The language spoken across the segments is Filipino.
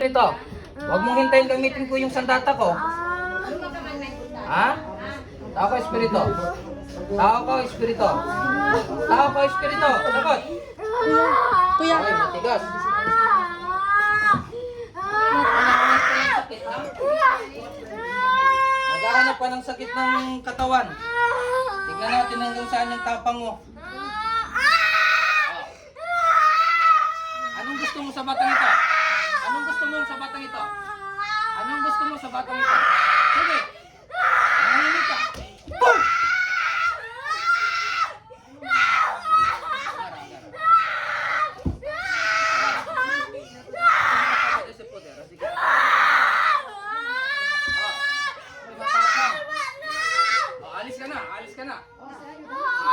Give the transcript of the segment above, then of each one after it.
Ito, huwag mong hintayin gamitin ko yung sandata ko. Ha? Tao ko, Espiritu. Tao ko, Espiritu. Tao ko, Espiritu. Sagot. Kuya, Okay, matigas. Naghahanap pa ng sakit ng katawan. Tignan natin hanggang saan yung tapang mo. Anong gusto mo sa batang ito? Gusto mo sa batang ito? Anong gusto mo sa batang ito? Sige. Nanginginig ka. Boom! Ese poder, así que- Oh, alis ka na, alis ka na.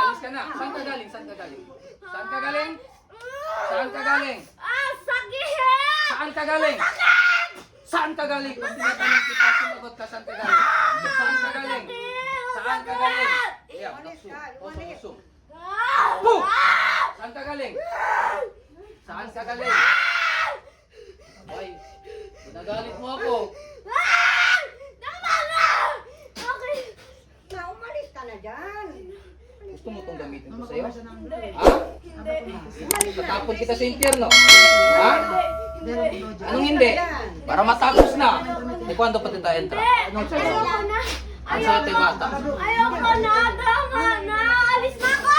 Alis ka na. Saan ka galing? Saan ka galing? Saan ka galing? Saan ka galing? Saan ka galing? Saan ka galing? Pag tinatanong kita, sumagot ka, saan ka galing? Saan ka galing? Saan ka galing? Yeah, takso. Oso, oso. Boom! Saan ka galing? Saan ka galing? Ay, nagalit mo ako. Na, umalis ka na dyan. Gusto mo itong gamitin ko sa'yo? Ha? Tatapon kita sa impyerno. Ha? Anong hindi? Para matapos na. Di kwando pa tayo entra? Anong sa'yo? Ang sa'yo tayo bata? ayoko na, tama na, alis na ako!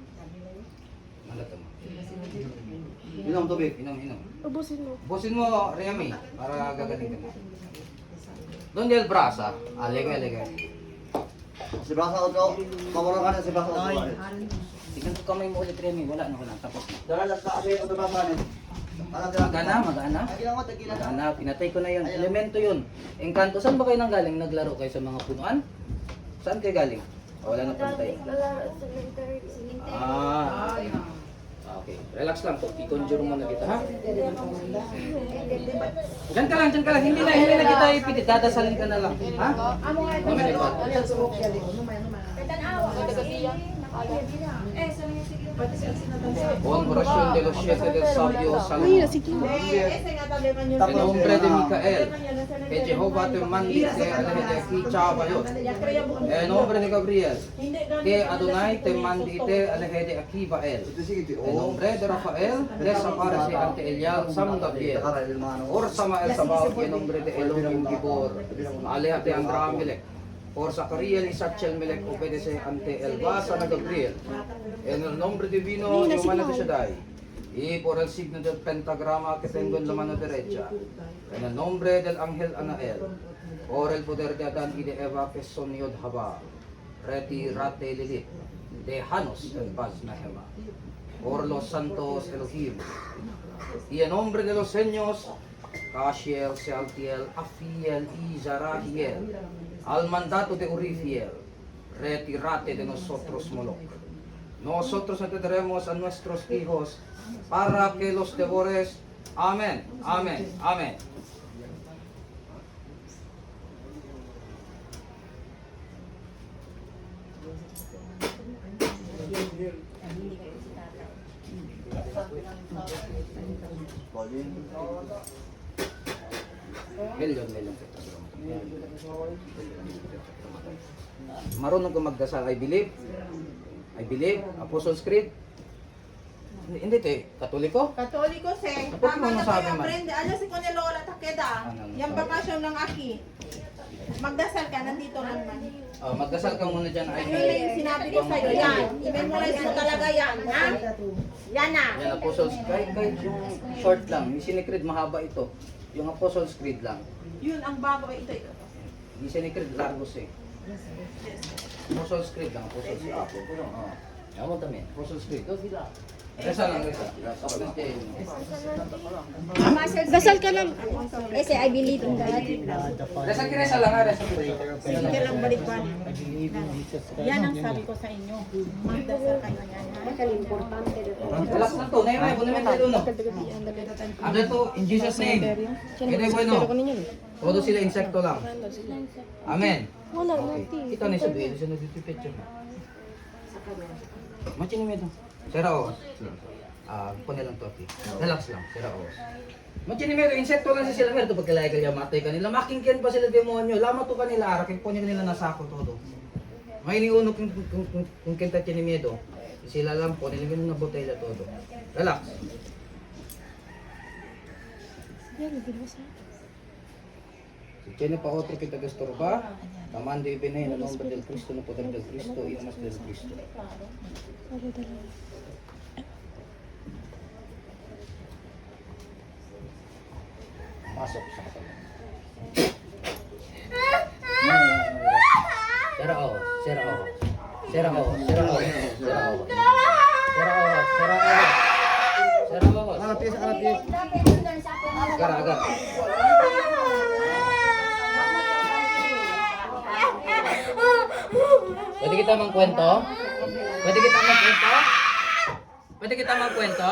Malata mo. Inom tubig. Inom, inom. Ubusin mo. Busin mo, Remy, para gagaling ka na. Doon del brasa. Alegay, alegay. Si Brasa ko to. Pamura ka na si Brasa ko. Tignan ko kamay mo ulit, Remy. Wala na, wala. Tapos na. Dala lang sa kasi ito Brasa. Ano tira? Magana, magana. Magana, pinatay ko na yun. Elemento yun. Engkanto, saan ba kayo nang galing? Naglaro kayo sa mga punuan? Saan kayo galing? O, wala na puntay. Lalaro sa cemetery. Relax lang po. I-conjure mo na kita, ha? Diyan ka lang, diyan ka lang. Hindi na, hindi na kita ipitit. Dadasalin ka na lang. Ha? Mamaya pa. Buon oración de los siete del sabio Salomón. En nombre de Micael, que Jehová te mande que aleje de aquí Chabayot. En nombre de Gabriel, que Adonai te mande te aleje de aquí Bael. En nombre de Rafael, desaparece ante Elial Sam Gabriel. Or Samael Sabaoth, en nombre de Elohim Gibor. Alejate Andramelech. Por Zacarías y Sachel Melech obedece ante el Basa na Gabriel. En el nombre divino de Humana de Shaddai. Y por el signo del pentagrama que tengo en la mano derecha. En el nombre del ángel Anael. Por el poder de Adán y de Eva que son Yod Haba. Retirate Lilith. Déjanos en paz, Nehema. Por los santos Elohim. Y en nombre de los seños, Cashiel, Sealtiel, Afiel y Zarahiel, al mandato de Urifiel, retirate de nosotros, Moloch. Nosotros entenderemos a nuestros hijos para que los devores. Amén, amén, amén. Million, million. Marunong ka magdasal, I believe. I believe. Apostles Creed. Hindi, te, katoliko? Katoliko se, Bakit mo tama na nasabi, kayo, man? Brenda. Ano si Kuya Lola Takeda? Anong Yung sabi? bakasyon ng Aki. Magdasal ka, nandito lang man. Oh, magdasal ka muna dyan, I Ano believe. yung sinabi ko sa'yo? Yan. I-memorize mo talaga yan, ha? Yan na. Yan, apostles. Kahit, kahit yung short lang, yung sinikreed, mahaba ito. Yung Apostles Creed lang. Yun ang bago. Ito, ito. Ni Creed, Largos eh. Apostles Creed lang, Apostles Creed. Oo. Ayaw mo tamin, Apostles Creed. Resa lang, resa. Dasal ka lang. Kasi I believe in God. Resa ki resa lang, resa Sige lang, balik pa. Yan ang sabi ko sa inyo. Magdasal kayo yan. ha? Relax lang to, yun, kung naman tayo no. Ano to, in Jesus name. Kaya bueno. Todo sila insekto lang. Amen. Wala, Okay. Kita ni sabihin, siya nagtitipid siya. Machin mo ito. Sira o. Ah, kunin lang to, ati. Relax lang, sira o. Machin mo ito, insekto lang si sila. Meron ito pagkalaya kaya matay kanila. Makingkin pa sila demonyo. Lama to kanila, arakin po niya kanila nasako todo. May iniuno kung kung kung kung kenta miedo. Sila lang po, nilagyan na botella todo. Relax. Si Tiene pa otro que te estorba, tamando y veneno en el nombre del Cristo, el poder del Cristo y el del Cristo. Pasok sa katawan. Sira o, sira o. Sira o, sira o, sira o. Sira o, sira o. Sira o. Harap yes, harap yes. Agar, agar. Pwede kita magkwento? Pwede kita magkwento? Pwede kita magkwento?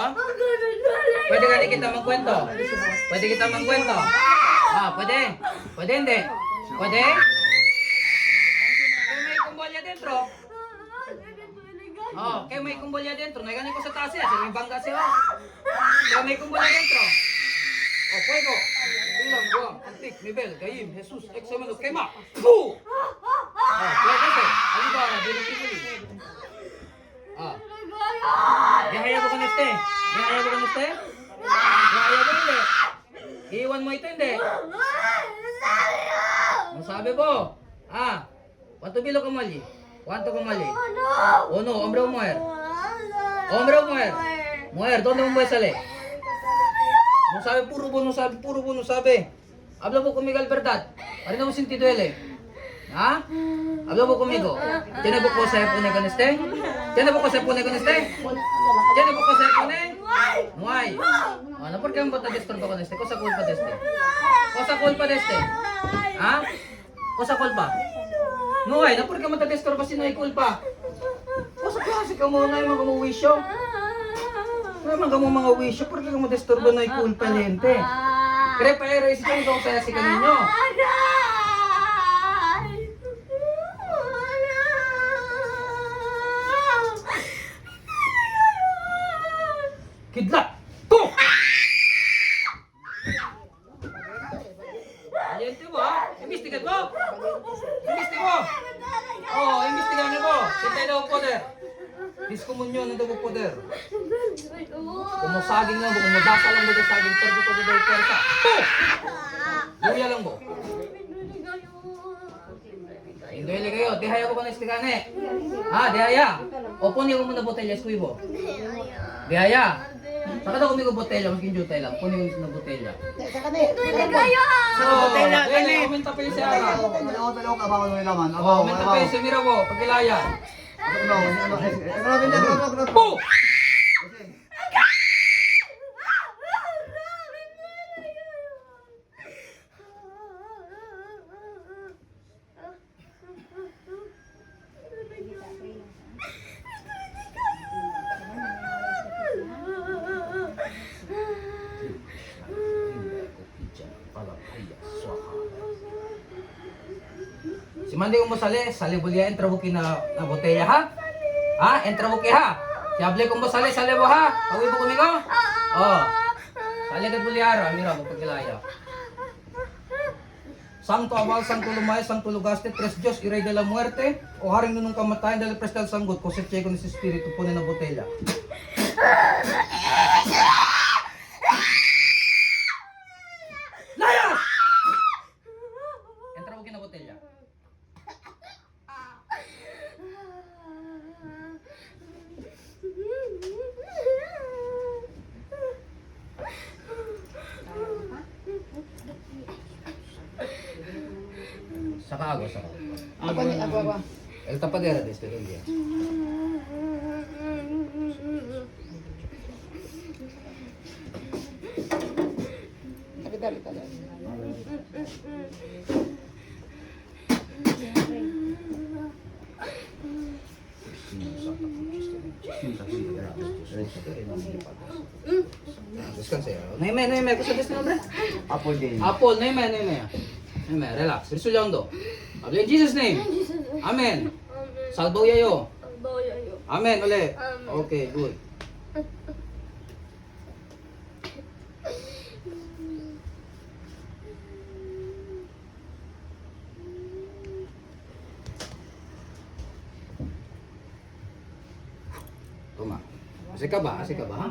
Pwede ka kita magkwento? Pwede kita magkwento? Ah, pwede? Pwede hindi? Pwede? Kaya may kumbolya dentro. Oh, kaya may kumbolya dentro. Nagani ko sa taas eh. May bangga siya. Kaya may kumbolya dentro. Oh, fuego. Ulam, buwang, antik, nivel, gayim, Jesus, exameno, quema. ¡Fu! Gahaya ko ka neste. Gahaya ko ka neste. Gahaya ko hindi. Iwan mo ito hindi. Ang sabi mo. Ah. ¿Cuánto bilo kamali? ¿Cuánto kamali? Uno, hombre o mujer? Hombre o mujer? Mujer, ¿dónde mo sale? No sabe, puro bo, no sabe, puro bo, no sabe. Habla po conmigo al verdad. Para no mo sentido ele. ¿Ah? Habla po conmigo. ¿Tiene po cosa de poner con este? ¿Tiene po cosa de poner con este? ¿Tiene po cosa de poner? No hay. Ano, por qué mo te disturbo con este? Cosa culpa de este? Cosa culpa de este? ¿Ah? Cosa culpa? No hay, no por qué mo disturbo si no hay culpa? Cosa klase ka mo na yung mga wisyo? Kaya mga mo mga wisyo, por qué ka mo disturbo na yung culpa lente? Kaya pa ere, si Chong Chong saya si kaninyo. Kidlat! To! Lente mo ha? Imbestigat mo! Imbestigat mo! Oo, oh, imbestigahan niyo mo! Sintay daw poder! Diskomunyo ng daw poder! Kumusaging lang mo, kumudasa lang mo sa saging, pero ko daw persa. To! Luya lang mo. Induele kayo, dihaya ko pa na istigane. Ha, dihaya. Opo niyo mo na botelya, eskuibo. Dihaya. Saka daw kumigo botelya, mas kinjutay lang. Punin mo na botelya. So, botelya, dili. Kumenta pa yung siya. Ako pero ka mo yung laman. Ako, Oh, kumenta pa yung siya, mira mo, pagkilaya. Ano, ano, ano, ano, ano, ano, Po! Si Mandy kung masali, sali bulya, entra buki na, na botella ha? Ha? Entra buki ha? Si Able kung masali, sali mo ha? Pawi mo kumigo? Oh. Sali ka bulyaro, mira mo pagkilaya. Santo Amal, Santo Lumay, Santo Lugaste, Tres Diyos, Iray de la Muerte, o Haring Nunong Kamatayan, dahil prestal sanggot, kosetse ko ni si Espiritu, punin na botella. Layas! Entra buki na botella. Saka agua, saka. Ako ni ako ako. El tapadera de este día. Dali dali dali. Descanse. Naime, naime, ¿qué es este nombre? Apple. Apple, naime, naime. Naime, relax. Risulyando. Hable in Jesus name. Amen. Salvo yayo. Amen, uli. Okay, good. Tuma. Asik ka ba? Asik ka ba? Ha?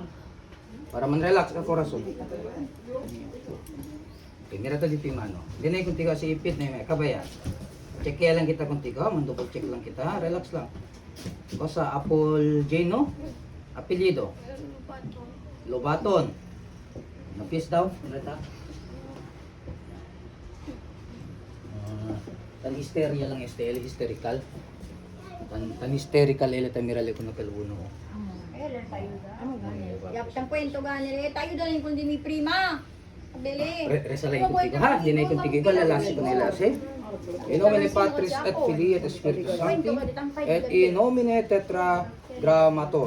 Para man-relax ka corazon. Okay, mira to dito yung ano. Hindi na yung kunti si ipit na yung kabaya. Check kaya lang kita kunti ka, man double check lang kita, relax lang. Basta Apple J, no? Apelido. Lobaton. Napis daw? Reta? Uh, tan hysteria lang este, hysterical. Tan, tan hysterical ele tamirale ko na kaluno. Yak tang kwento gani rin. Tayo dalhin kundi mi prima. Dili. Re resa lang yung kunti ko, ha? Hindi na yung kunti ko, lalasi ko nilasi. In nomine Patris et Filii et Spiritus Sancti et in nomine dalhin kundi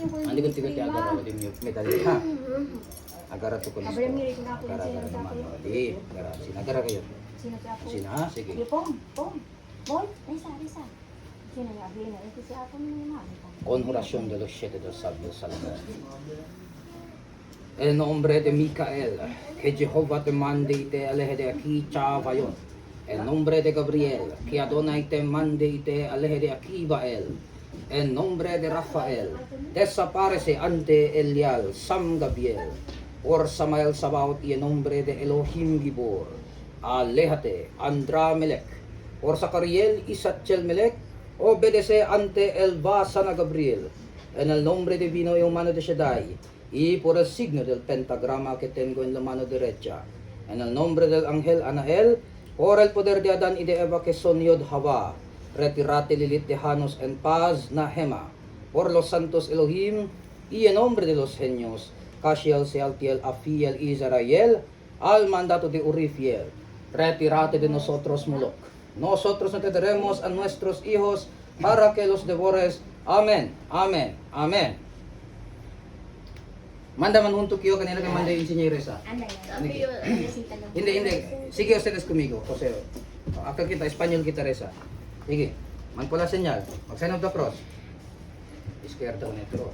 Andi kunti ko ti agar ako di mute medali ha. Agar ato ko nisto. Abram mirik na ako Agar agar naman. Di, agar sinagara kayo. Sina ha? Sige. Pong, pong. Boy, Risa, Risa. Bilhin na? Ito si ako ni mami. Conjuración de los siete dos sabios Salomón. El nombre de Micael, que Jehová te mande y te aleje de aquí, Chavayon. El nombre de Gabriel, que Adonai te mande y te aleje de aquí, Bael. El nombre de Rafael, desaparece ante Elial, Sam Gabriel. Por Samael Sabaot y el nombre de Elohim Gibor. Aléjate, Andramelech. Por Zacariel y Satchelmelech, obedece ante el Vasana Gabriel. En el nombre divino y humano de Shaddai, y por el signo del pentagrama que tengo en la mano derecha. En el nombre del ángel Anael, por el poder de Adán y de Eva que son Yod Hava, retirate Lilith de Janos en paz Nahema, por los santos Elohim, y en nombre de los genios, Kashiel, Sealtiel, Afiel, Israel, al mandato de Urifiel, retirate de nosotros Moloch. Nosotros no te daremos a nuestros hijos para que los devores. Amen, amen, amen. Manda man hunto kiyo kanina kay manda yung insinyeresa. Ano Hindi, hindi, hindi. Sige ustedes conmigo, Jose. Akal kita, Espanyol kita resa. Sige, man pala senyal. Mag-sign of the cross. Izquierda o netro.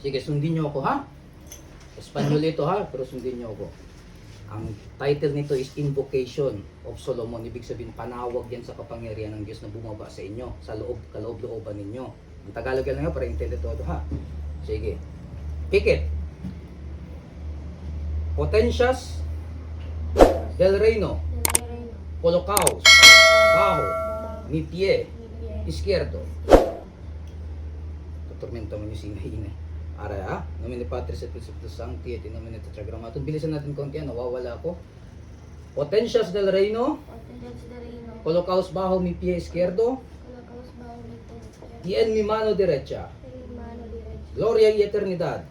Sige, sundin niyo ako ha. Espanyol ito ha, pero sundin niyo ako. Ang title nito is Invocation of Solomon. Ibig sabihin, panawag yan sa kapangyarihan ng Diyos na bumaba sa inyo, sa loob, kaloob-looban ninyo. Ang Tagalog yan nga para intended todo ha. Sige. Pick it. Potencias del reino. Colocaos. Bajo. Mi pie. Izquierdo. Tutormento mo yung singay Ara ha? Nomine Patris et Spiritus Sancti et in nomine Tetragrammaton. Bilisan natin konti, ah, nawawala ako. Potencias del reino. Colocaos bajo mi pie izquierdo y en mi mano derecha. Gloria y eternidad.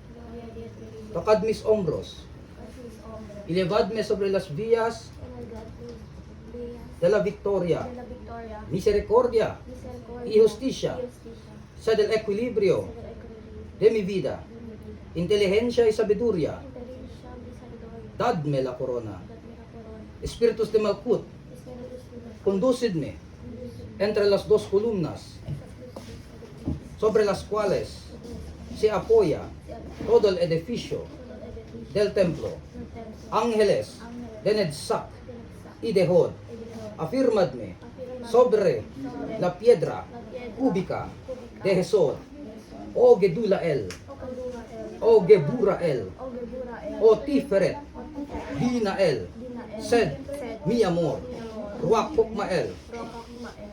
Tocad mis hombros. Y levadme sobre las vías de la victoria. Misericordia y justicia. Sa del equilibrio de mi vida. Inteligencia y sabiduría. Dadme la corona. Espíritus de Malkut. Conducidme entre las dos columnas sobre las cuales se apoya todo el edificio del templo. Ángeles de Netzac y de Hod, afirmadme sobre la piedra cúbica de Jesod, o Gedulael, o Geburael, o Tiferet, Dinael, Sed, mi amor, Ruach Pokmael,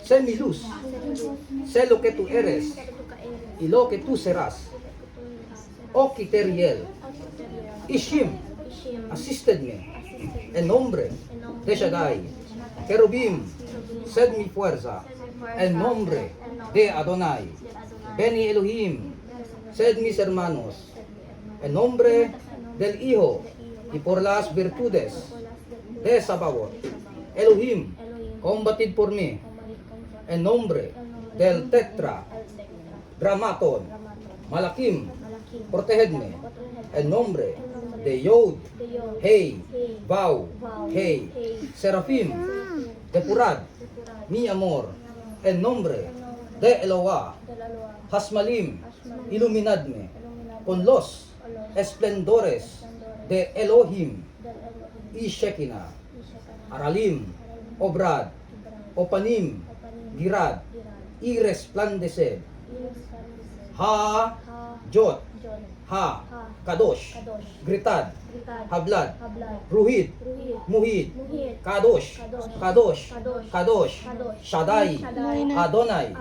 sé mi luz, sé lo que tú eres y lo que tú serás. O Kiteriel, Ishim, assisted me, en nombre de Shaddai, querubim, sed mi fuerza, en nombre de Adonai, Beni Elohim, sed mis hermanos, en nombre del Hijo, y por las virtudes de Sabaoth, Elohim, combatid por mí, en nombre del Tetra, Dramaton, Malakim, protegedme, en nombre de Yod, Hey, Vau, Hey, Serafim, Depurad, mi amor, en nombre de Eloah, Hasmalim, iluminadme con los esplendores de Elohim y Shekinah, Aralim, Obrad, Opanim, Girad, y resplandeced. Ha, Jot, Ha, Kadosh, Gritad, Hablad, Ruhid, Muhid, Kadosh, Kadosh, Kadosh, Shaddai, Adonai,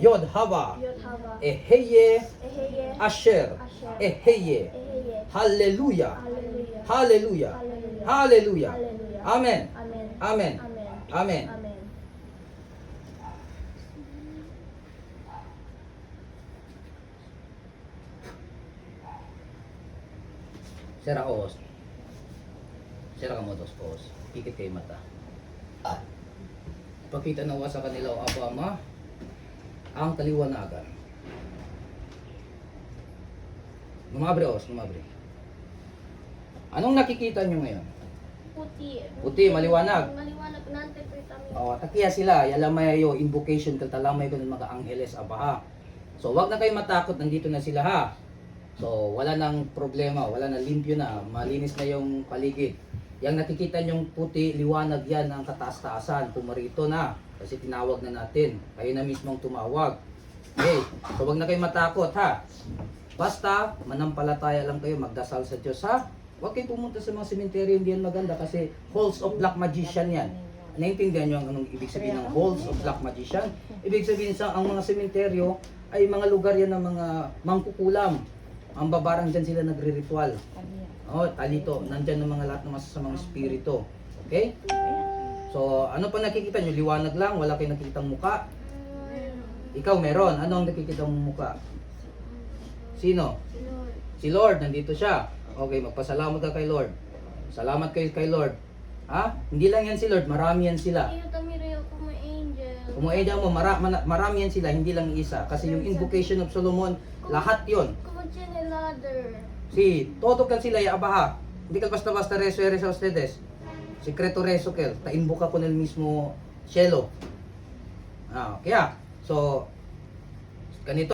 Yod Hava, Eheye, Asher, Eheye, Hallelujah, Hallelujah, Hallelujah. Amen. Amen. Amen. Sira os. Sira ka mo dos os. Pikit kay mata. Pakita nawa sa kanila o Apo Ama ang kaliwanagan. Lumabre os, lumabre. Anong nakikita nyo ngayon? Puti. Puti, maliwanag. Maliwanag na interpret kami. Oh, takiya sila, yalamay yo invocation kal talamay ko ng mga angeles abaha. So wag na kayo matakot, nandito na sila ha. So wala nang problema, wala na limpyo na, malinis na yung paligid. Yang nakikita nyong puti, liwanag yan ng kataas-taasan, pumarito na. Kasi tinawag na natin, kayo na mismong tumawag. Okay, so wag na kayo matakot ha. Basta, manampalataya lang kayo, magdasal sa Diyos ha. Huwag kayo pumunta sa mga sementeryo, hindi yan maganda kasi halls of black magician yan. Naintindihan nyo ang anong ibig sabihin ng halls of black magician? Ibig sabihin sa ang mga sementeryo ay mga lugar yan ng mga mangkukulam. Ang babarang dyan sila nagre-ritual. Oh, talito. Nandyan ng mga lahat ng masasamang espiritu. Okay? So, ano pa nakikita nyo? Liwanag lang, wala kayong nakikitang muka. Ikaw meron. Ano ang nakikita mong muka? Sino? Si Lord, nandito siya. Okay, magpasalamat ka kay Lord. Salamat kayo kay Lord. Ha? Hindi lang yan si Lord, marami yan sila. Kung mo mara, marami yan sila, hindi lang isa. Kasi yung invocation of Solomon, lahat yon. Si, todo kal sila abaha. Hindi ka basta-basta reso sa ustedes. Sekreto reso kel, ta invoca con el mismo cielo. Ah, kaya, so, ganito